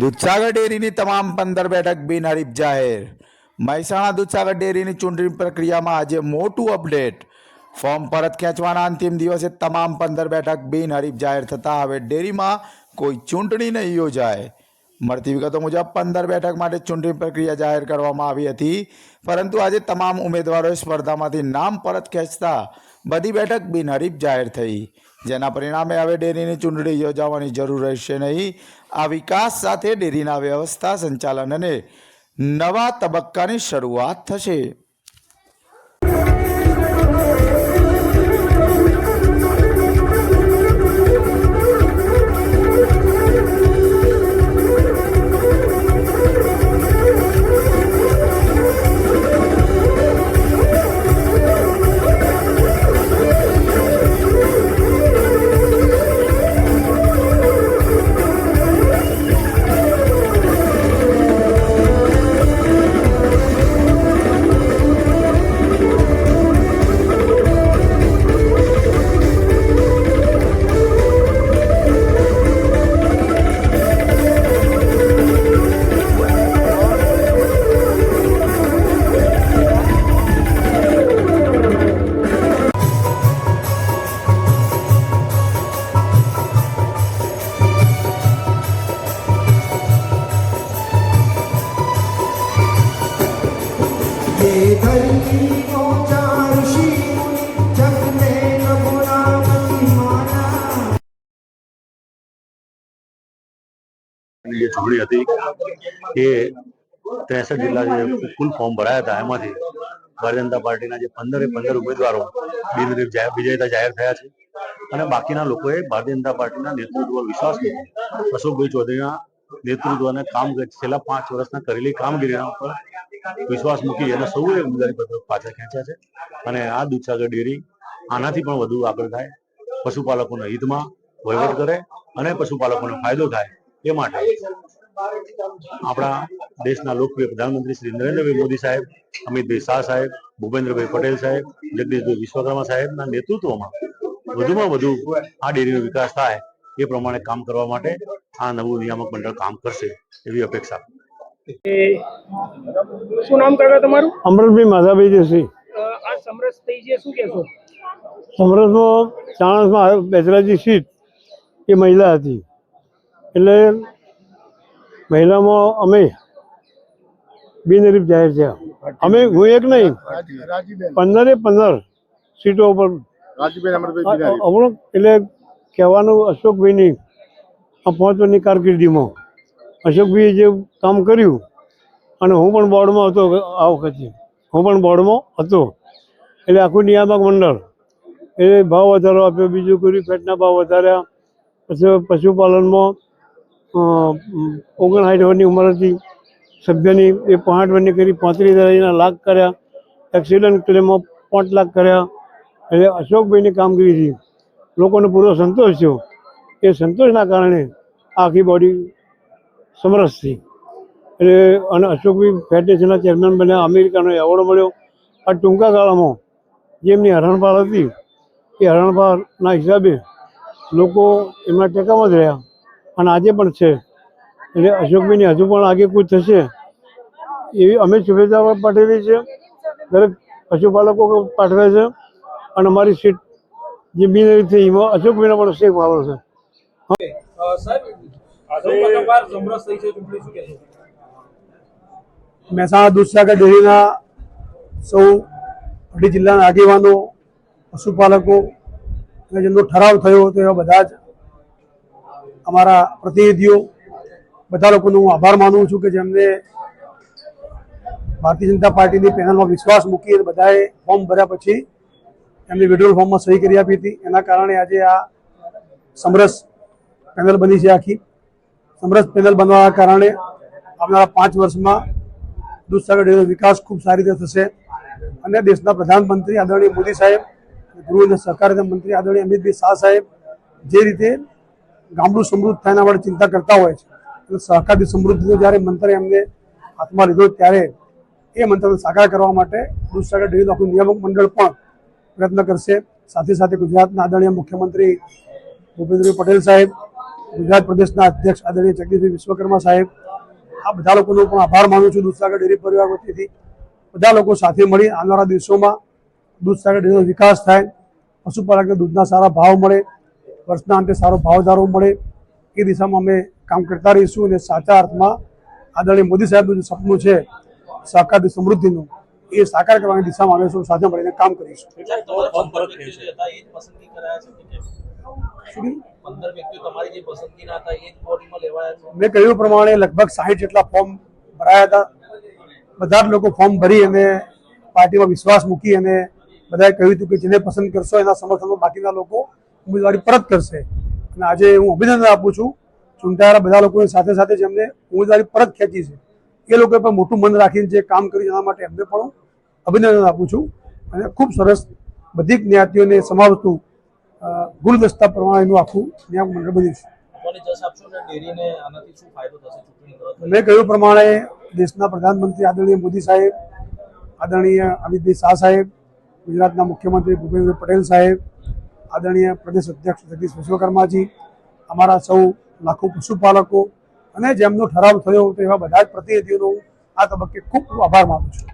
દૂધસાગર ડેરીની તમામ પંદર બેઠક બિનહરીફ જાહેર. મહેસાણા દૂધસાગર ડેરીની ચૂંટણી પ્રક્રિયામાં આજે મોટું અપડેટ. ફોર્મ પરત ખેંચવાના અંતિમ દિવસે તમામ પંદર બેઠક બિનહરીફ જાહેર થતાં હવે ડેરીમાં કોઈ ચૂંટણી નહીં યોજાય. મળતી વિગતો મુજબ પંદર બેઠક માટે ચૂંટણી પ્રક્રિયા જાહેર કરવામાં આવી હતી. પરંતુ આજે તમામ ઉમેદવારોએ સ્પર્ધામાંથી નામ પરત ખેંચતા બધી બેઠક બિનહરીફ જાહેર થઈ. જેના પરિણામે હવે ડેરીની ચૂંટણી યોજાવાની જરૂર રહેશે નહીં. આ વિકાસ સાથે ડેરીના વ્યવસ્થા સંચાલન અને નવા તબક્કાની શરૂઆત થશે. ચૂંટણી હતી એ ત્રેસઠ જેટલા જે કુલ ફોર્મ ભરાયા હતા એમાંથી ભારતીય જનતા પાર્ટીના જે પંદરે પંદર ઉમેદવારો બિનરીફ વિજેતા જાહેર થયા છે અને બાકીના લોકોએ ભારતીય જનતા પાર્ટીના નેતૃત્વ વિશ્વાસ મૂક્યો અશોકભાઈ ચૌધરીના નેતૃત્વ અને કામ છેલ્લા પાંચ વર્ષના કરેલી કામગીરીના ઉપર વિશ્વાસ મૂકી અને સૌએ ઉમેદવારી પત્ર પાછા ખેંચ્યા છે. અને આ દૂધસાગર ડેરી આનાથી પણ વધુ આગળ થાય, પશુપાલકોના હિતમાં વહીવટ કરે અને પશુપાલકોને ફાયદો થાય એ માટે. આપણા દેશના લોકપ્રિય પ્રધાનમંત્રી શ્રી નરેન્દ્રભાઈ મોદી સાહેબ, અમિતભાઈ શાહ સાહેબ, ભૂપેન્દ્રભાઈ પટેલ સાહેબ, જગદીશભાઈ વિશ્વકર્મા સાહેબના નેતૃત્વમાં વધુમાં વધુ આ ડેરીનો વિકાસ થાય એ પ્રમાણે કામ કરવા માટે આ નવું નિયામક મંડળ કામ કરશે એવી અપેક્ષા. શું નામ કાકા તમારું? અમૃતભાઈ માધાભાઈ જોશી આ સમરસ થઈ છે શું કહેશો? સમરસમાં ચાણસમાં બેચરાજી સીટ એ મહિલા હતી. એટલે મહિલામાં અમે બિનરીફ જાહેર થયા. અમે હું એક નહીં પંદરે પંદર સીટો ઉપર અમુક એટલે કહેવાનું અશોકભાઈની આ વર્ષની કારકિર્દીમાં. અશોકભાઈએ જે કામ કર્યું, અને હું પણ બોર્ડમાં હતો આ વખતે. હું પણ બોર્ડમાં હતો. એટલે આખું નિયામક મંડળ. એ ભાવ વધારો આપ્યો, બીજું કર્યું ફેટના ભાવ વધાર્યા. પછી પશુપાલનમાં ઓગણસાઠ વર્ષની ઉંમર હતી. સભ્યની એ પાંઠ વર્ષની કરી, પાંત્રીસ હજારના લાખ કર્યા. એક્સિડન્ટ ક્લેમમાં પાંચ લાખ કર્યા. એટલે અશોકભાઈની કામગીરીથી લોકોને પૂરો સંતોષ થયો. એ સંતોષના કારણે આખી બોડી સમરસ થઈ એટલે અને અશોકભાઈ ફેડરેશનના ચેરમેન બન્યા, અમેરિકાનો એવોર્ડ મળ્યો. આ ટૂંકા ગાળામાં જે એમની હરણફાળ હતી, એ હરણફાળના હિસાબે લોકો એમના ટેકામાં જ રહ્યા. અને આજે પણ છે. એટલે અશોકભાઈની હજુ પણ આગે કૂચ થશે. એવી અમે શુભેચ્છા પાઠવી છે દરેક પશુપાલકો પાઠવે છે. અને અમારી સીટ જે બિનરી થઈ એમાં અશોકભાઈનો પણ શેખ વાળો છે. સાહેબ મહેસાણા દૂધસાગર ડેરીના સૌ અઢી જિલ્લાના આગેવાનો, પશુપાલકો, અને જેમનો ઠરાવ થયો તો એવા બધા જ અમારા પ્રતિનિધિઓ, બધા લોકોનો હું આભાર માનું છું કે જેમને ભારતીય જનતા પાર્ટીની પેનલમાં વિશ્વાસ મૂકી અને બધાએ ફોર્મ ભર્યા પછી એમને વિડ્રોલ ફોર્મમાં સહી કરી આપી હતી. એના કારણે આજે આ સમરસ પેનલ બની છે આખી. સમરસ પેનલ બનવાના કારણે આવનારા પાંચ વર્ષમાં દૂધસાગર ડેરીનો વિકાસ ખૂબ સારી રીતે થશે. અને દેશના પ્રધાનમંત્રી આદરણીય મોદી સાહેબ ગૃહ અને સહકારિતા મંત્રી આદરણીય અમિતભાઈ શાહ સાહેબ જે રીતે ગામડું સમૃદ્ધ થાય એના માટે ચિંતા કરતા હોય છે અને સહકારી સમૃદ્ધિનો જ્યારે મંત્ર એમને હાથમાં લીધો ત્યારે એ મંત્રને સાકાર કરવા માટે દૂધસાગર ડેરીનું આખું નિયામક મંડળ પણ પ્રયત્ન કરશે. સાથે સાથે ગુજરાતના આદરણીય મુખ્યમંત્રી ભૂપેન્દ્રભાઈ પટેલ સાહેબ ગુજરાત પ્રદેશના અધ્યક્ષ આદરણીય જગદીશભાઈ વિશ્વકર્મા સાહેબ, આ બધા લોકોનો પણ આભાર માનું છું. દૂધસાગર ડેરી પરિવાર વતીથી બધા લોકો સાથે મળી આવનારા દિવસોમાં દૂધસાગર ડેરીનો વિકાસ થાય, પશુપાલકને દૂધના સારા ભાવ મળે, વર્ષના અંતે સારો ભાવધારો મળે. એ દિશામાં અમે કામ કરતા રહીશું અને સાચા અર્થમાં આદરણીય મોદી સાહેબનું જે સપનું છે સહકારથી સમૃદ્ધિનું, એ સાકાર કરવાની દિશામાં અમે સૌ સાથે મળીને કામ કરીશું. મેં કહ્યું પ્રમાણે લગભગ સાહીઠ જેટલા ફોર્મ ભરાયા હતા. બધા જ લોકો ફોર્મ ભરી અને પાર્ટીમાં વિશ્વાસ મૂકી અને બધાએ કહ્યું હતું કે જેને પસંદ કરશો એના સમર્થનમાં બાકીના લોકો ઉમેદવારી પરત કરશે. અને આજે હું અભિનંદન આપું છું. ચૂંટાયેલા બધા લોકોની સાથે સાથે જેમને ઉમેદવારી પરત ખેંચી છે. એ લોકોએ પણ મોટું મન રાખીને જે કામ કર્યું એના માટે એમને પણ અભિનંદન આપું છું. અને ખૂબ સરસ બધી જ્ઞાતિઓને સમાવતું અ, પ્રમાણે એનું આખું નિયામક મંડળ બન્યું છે. મેં કહ્યું પ્રમાણે દેશના પ્રધાનમંત્રી આદરણીય મોદી સાહેબ આદરણીય અમિતભાઈ શાહ સાહેબ ગુજરાતના મુખ્યમંત્રી ભૂપેન્દ્ર પટેલ સાહેબ આદરણીય પ્રદેશ અધ્યક્ષ જગદીશ વિશ્વકર્માજી અમારા સૌ લાખો પશુપાલકો અને જેમનો ઠરાવ થયો તેવા બધા જ પ્રતિનિધિઓનો આ તબક્કે ખૂબ ખૂબ આભાર માનું છું.